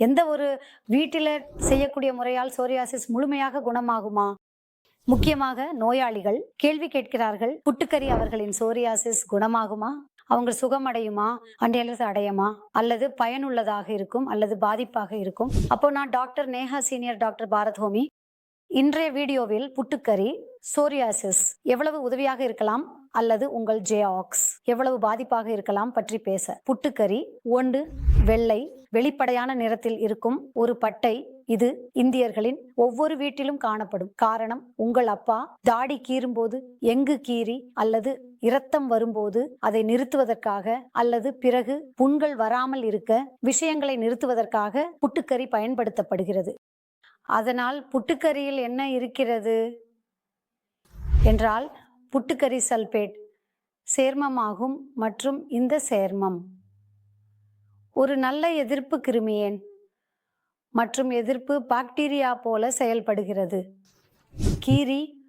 எந்த ஒரு வீட்டில் செய்யக்கூடிய முறையால் சோரியாசிஸ் முழுமையாக குணமாகுமா? முக்கியமாக நோயாளிகள் கேள்வி கேட்கிறார்கள் புட்டுக்கறி அவர்களின் சோரியாசிஸ் குணமாகுமா? அவங்க சுகமடையுமா? அண்டியலஸ் அடையுமா? அல்லது பயனுள்ளதாக இருக்கும் அல்லது பாதிப்பாக இருக்கும்? அப்போ நான் doctor Neha senior doctor Bharat Homi இன்றைய வீடியோவில் புட்டுக்கறி சோரியாசிஸ் எவ்வளவு உதவியாக இருக்கலாம் அல்லது உங்கள் ஜேஆக்ஸ் எவ்வளவு பாதிப்பாக இருக்கலாம் பற்றி பேச. புட்டுக்கறி ஒன்று வெள்ளை வெளிப்படையான நிறத்தில் இருக்கும் ஒரு பட்டை. இது இந்தியர்களின் ஒவ்வொரு வீட்டிலும் காணப்படும். காரணம் உங்கள் அப்பா தாடி கீறும்போது எங்கு கீறி அல்லது இரத்தம் வரும்போது அதை நிறுத்துவதற்காக அல்லது பிறகு புண்கள் வராமல் இருக்க விஷயங்களை நிறுத்துவதற்காக புட்டுக்கறி பயன்படுத்தப்படுகிறது. அதனால் புட்டுக்கறியில் என்ன இருக்கிறது? என்றால் புட்டுக்கறி சல்பேட். சேர்மமாகும் மற்றும் இந்த சேர்மம். ஒரு நல்ல எதிர்ப்பு கிருமியேன். மற்றும் எதிர்ப்பு பாக்டீரியா போல செயல்படுகிறது. கீரி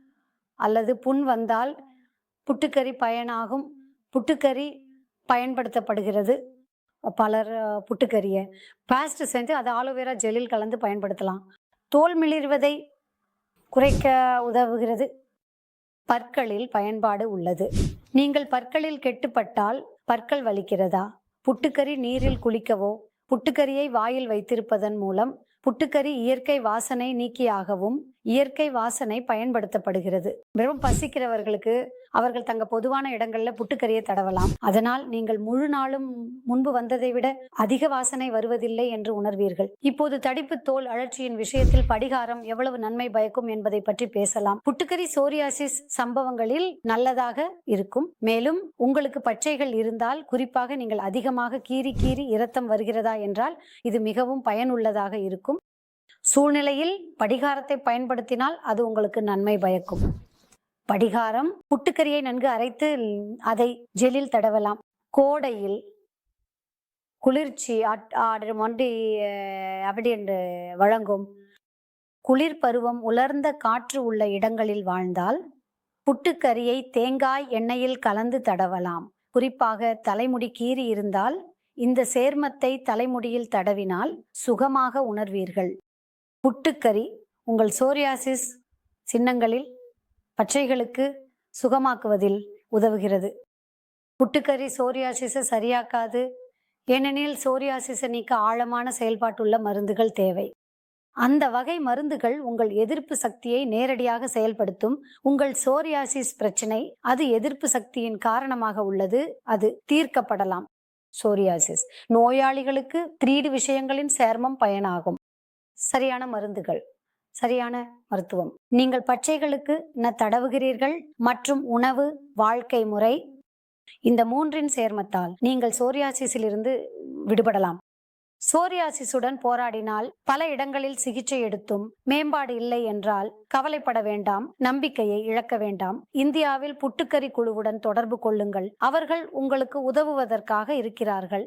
அல்லது புண் வந்தால் புட்டுக்கறி பயனாகும். புட்டுக்கறி பயன்படுத்தப்படுகிறது. பலர் புட்டுக்கறியை. பேஸ்ட் செஞ்சு அதை ஆலோவேரா ஜெல்லில் கலந்து பயன்படுத்தலாம். தோல் மிளிர்வதை குறைக்க உதவுகிறது. பற்களில் பயன்பாடு உள்ளது. நீங்கள் பற்களில் கெட்டுப்பட்டால் பற்கள் வலிக்கிறதா? புட்டுக்கறி நீரில் குளிக்கவோ? புட்டுக்கறியை வாயில் வைத்திருப்பதன் மூலம் புட்டுக்கறி இயற்கை வாசனை நீக்கியாகவும் இயற்கை வாசனை பயன்படுத்தப்படுகிறது. வெறும் பசிக்கிறவர்களுக்கு அவர்கள் தங்க பொதுவான இடங்கள்ல புட்டுக்கறியை தடவலாம். அதனால் நீங்கள் முழு நாளும் முன்பு வந்ததை விட அதிக வாசனை வருவதில்லை என்று உணர்வீர்கள். இப்போது தடிப்பு தோல் அழற்சியின் விஷயத்தில் படிகாரம் எவ்வளவு நன்மை பயக்கும் என்பதை பற்றி பேசலாம். புட்டுக்கறி சோரியாசிஸ் சம்பவங்களில் நல்லதாக இருக்கும். மேலும் உங்களுக்கு பச்சைகள் இருந்தால் குறிப்பாக நீங்கள் அதிகமாக கீறி கீறி இரத்தம் வருகிறதா என்றால் இது மிகவும் பயனுள்ளதாக இருக்கும். சூழ்நிலையில் படிகாரத்தை பயன்படுத்தினால் அது உங்களுக்கு நன்மை பயக்கும். படிகாரம். புட்டுக்கறியை நன்கு அரைத்து அதை ஜெல்லில் தடவலாம். கோடையில் குளிர்ச்சி மொண்டி அப்படி என்று வழங்கும். குளிர் பருவம் உலர்ந்த காற்று உள்ள இடங்களில் வாழ்ந்தால் புட்டுக்கறியை தேங்காய் எண்ணெயில் கலந்து தடவலாம். குறிப்பாக தலைமுடி கீறி இருந்தால் இந்த சேர்மத்தை தலைமுடியில் தடவினால் சுகமாக உணர்வீர்கள். புட்டுக்கறி உங்கள் சோரியாசிஸ் சின்னங்களில் பச்சைகளுக்கு சுகமாக்குவதில் உதவுகிறது. புட்டுக்கறி சோரியாசிஸை சரியாக்காது. ஏனெனில் சோரியாசிஸை நீக்க ஆழமான செயல்பாட்டுள்ள மருந்துகள் தேவை. அந்த வகை மருந்துகள் உங்கள் எதிர்ப்பு சக்தியை நேரடியாக செயல்படுத்தும். உங்கள் சோரியாசிஸ் பிரச்சனை அது எதிர்ப்பு சக்தியின் காரணமாக உள்ளது அது தீர்க்கப்படலாம். சோரியாசிஸ் நோயாளிகளுக்கு த்ரீடு விஷயங்களின் சேர்மம் பயனாகும். சரியான மருந்துகள். சரியான மருத்துவம். நீங்கள் பச்சைகளுக்கு என்ன தடவுகிறீர்கள் மற்றும் உணவு வாழ்க்கை முறை இந்த மூன்றின் சேர்மத்தால் நீங்கள் சோரியாசிஸிலிருந்து விடுபடலாம். சோரியாசிஸுடன் போராடினால் பல இடங்களில் சிகிச்சை எடுத்தும் மேம்பாடு இல்லை என்றால் கவலைப்பட வேண்டாம் நம்பிக்கையை இழக்க வேண்டாம். இந்தியாவில் புட்டுக்கறி குழுவுடன் தொடர்பு கொள்ளுங்கள். அவர்கள் உங்களுக்கு உதவுவதற்காக இருக்கிறார்கள்.